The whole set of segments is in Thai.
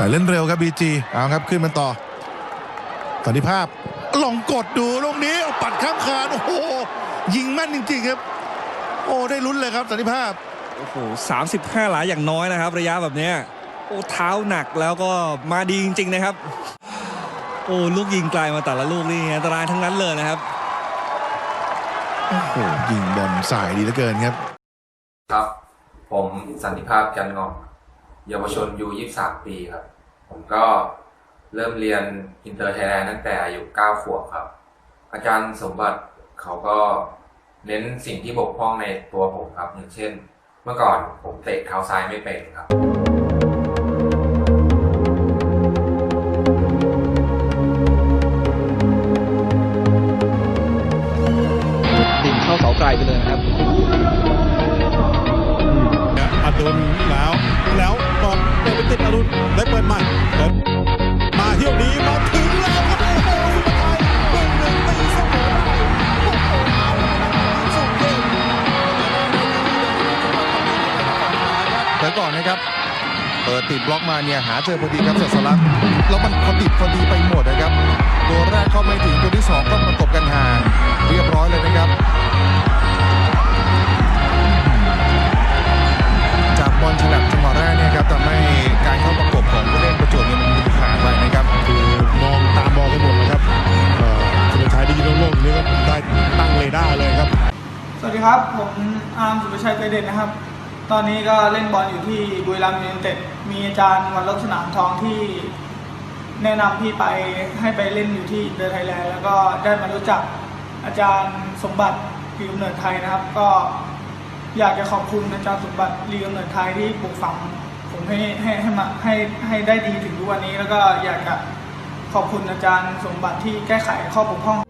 แต่เล่นเร็วครับบีจีเอาครับขึ้นมันต่อสันติภาพลองกดดูลูกนี้เอาปัดข้ามคานโอ้โหยิงแม่นจริง ๆ ครับ โอ้ได้ลุ้นเลยครับสันติภาพโอ้โห35หลาอย่างน้อยนะครับ ระยะแบบเนี้ยโอ้เท้าหนักแล้วก็มาดีจริง ๆ นะครับ โอ้ลูกยิงไกลมาแต่ละลูกนี่อันตรายทั้งนั้นเลยนะครับโอ้โหยิงบอลสายดีเหลือเกินครับ ครับ ผมสันติภาพจันงอก เยาวชนยูยี่สามปีครับ ผมก็เริ่มเรียนอินเตอร์ไทยแลนด์ตั้งแต่อายุเก้าขวบครับ อาจารย์สมบัติเขาก็เน้นสิ่งที่บกพร่องในตัวผมครับ อย่างเช่น เมื่อก่อนผมเตะเท้าซ้ายไม่เป็นครับ หม่แล้วมาเที่ยวนี้มาถึงแล้วครับโอ้โหสุดท้ายหนึ่งหนึ่งตีเสมอได้โอ้โหเอาเละครับสุดยอดแต่ก่อนนะครับเปิดติดบล็อกมาเนี่ยหาเจอพอดีครับเสลักแล้วมันพอดิบพอดีไปหมดนะครับ ตัวแรกเข้าไม่ถึงตัวที่สองก็ประกบกันห่างเรียบร้อยเลยนะครับ สวัสดีครับ ผมอาร์มสุภชัยใจเด่นนะครับ ตอนนี้ก็เล่นบอลอยู่ที่บุรีรัมย์ยูไนเต็ดมีอาจารย์วันลบสนามทองที่ แนะนำพี่ไปให้ไปเล่นอยู่ที่เดอะไทยแลนด์แล้วก็ได้มารู้จักอาจารย์สมบัติลีกำเนิดไทยนะครับ ก็อยากจะขอบคุณอาจารย์สมบัติลีกำเนิดไทยที่ปลูกฝังผมให้ให้ให้มาให้ให้ได้ดีถึงทุกวันนี้ แล้วก็อยากจะขอบคุณอาจารย์สมบัติที่แก้ไขข้อบกพร่อง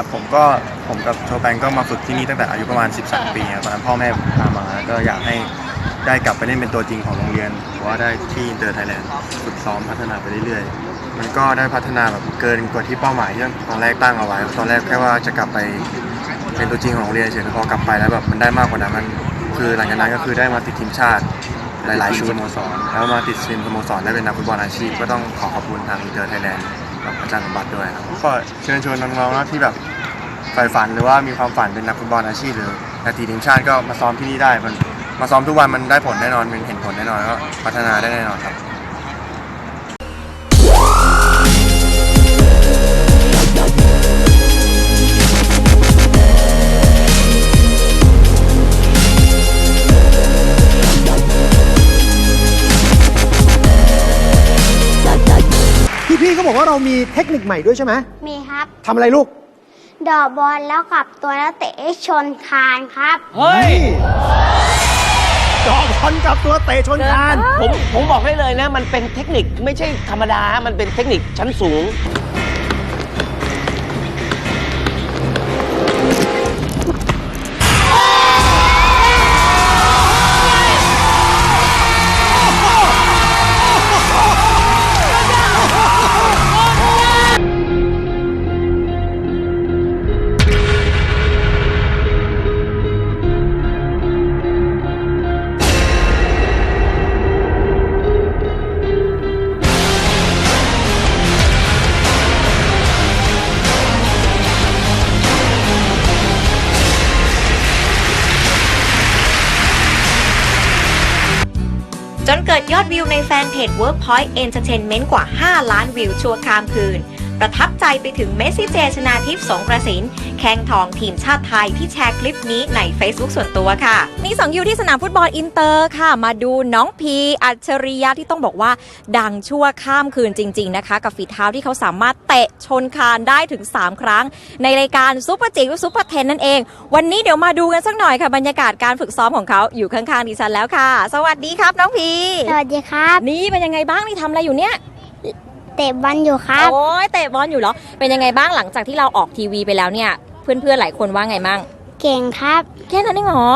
ครับผมก็ผมกับโชแปงก็มาฝึกที่นี่ตั้งแต่อายุประมาณ 13 ปีครับตอนนั้นพ่อแม่พามาก็อยากให้ได้กลับไปเล่นเป็นตัวจริงของโรงเรียนเพราะว่าได้ที่อินเตอร์ไทยแลนด์ฝึกซ้อมพัฒนาไปเรื่อยๆ มันก็ได้พัฒนาแบบเกินกว่าที่เป้าหมายที่ตอนแรกตั้งเอาไว้ ตอนแรกแค่ว่าจะกลับไปเป็นตัวจริงของโรงเรียนเฉยๆพอกลับไปแล้วแบบมันได้มากกว่านั้นมันคือหลังจากนั้นก็คือได้มาติดทีมชาติหลายๆชุดสโมสรแล้วมาติดทีมสโมสรได้เป็นนักฟุตบอลอาชีพก็ต้องขอขอบคุณทางอินเตอร์ไทยแลนด์ กับอาจารย์สมบัติด้วยครับก็เชิญชวนน้องๆนะที่แบบใฝ่ฝันหรือว่ามีความฝันเป็นนักฟุตบอลอาชีพหรือนาทีทีมชาติก็มาซ้อมที่นี่ได้มันมาซ้อมทุกวันมันได้ผลแน่นอนมันเห็นผลแน่นอนก็พัฒนาได้แน่นอนครับ พี่ๆก็บอกว่าเรามีเทคนิคใหม่ด้วยใช่ไหมมีครับ ทำอะไรลูก ดอกบอลแล้วกลับตัวแล้วเตะให้ชนคานครับ เฮ้ยจอบอลกับตัวเตะชนคาน ผมผมบอกได้เลยนะ มันเป็นเทคนิคไม่ใช่ธรรมดา มันเป็นเทคนิคชั้นสูง จนเกิดยอดวิวในแฟนเพจ Workpoint Entertainment กว่า 5 ล้านวิวชั่วข้ามคืน ประทับใจไปถึงเมสซี่เจชนาทิพย์สงกระสินแข้งทองทีมชาติไทยที่แชร์คลิปนี้ใน Facebook ส่วนตัวค่ะนี่สองอยู่ที่สนามฟุตบอลอินเตอร์ค่ะ มาดูน้องพีอัจฉริยะที่ต้องบอกว่า ดังชั่วข้ามคืนจริง ๆ นะคะ กับฝีเท้าที่เขาสามารถเตะชนคานได้ถึง 3 ครั้ง ในรายการซุปเปอร์จิ๋วซุปเปอร์เทนนั่นเอง วันนี้เดี๋ยวมาดูกันสักหน่อยค่ะบรรยากาศการฝึกซ้อมของเขาอยู่ข้างๆดิฉันแล้วค่ะ สวัสดีครับน้องพีสวัสดีครับ นี่เป็นยังไงบ้างนี่ทำอะไรอยู่เนี่ย เตะบอลอยู่ครับ โอ้ยเตะบอลอยู่เหรอ เป็นยังไงบ้างหลังจากที่เราออกทีวีไปแล้วเนี่ย เพื่อนๆหลายคนว่าไงมั่งเก่งครับ แค่นั้นเองเหรอ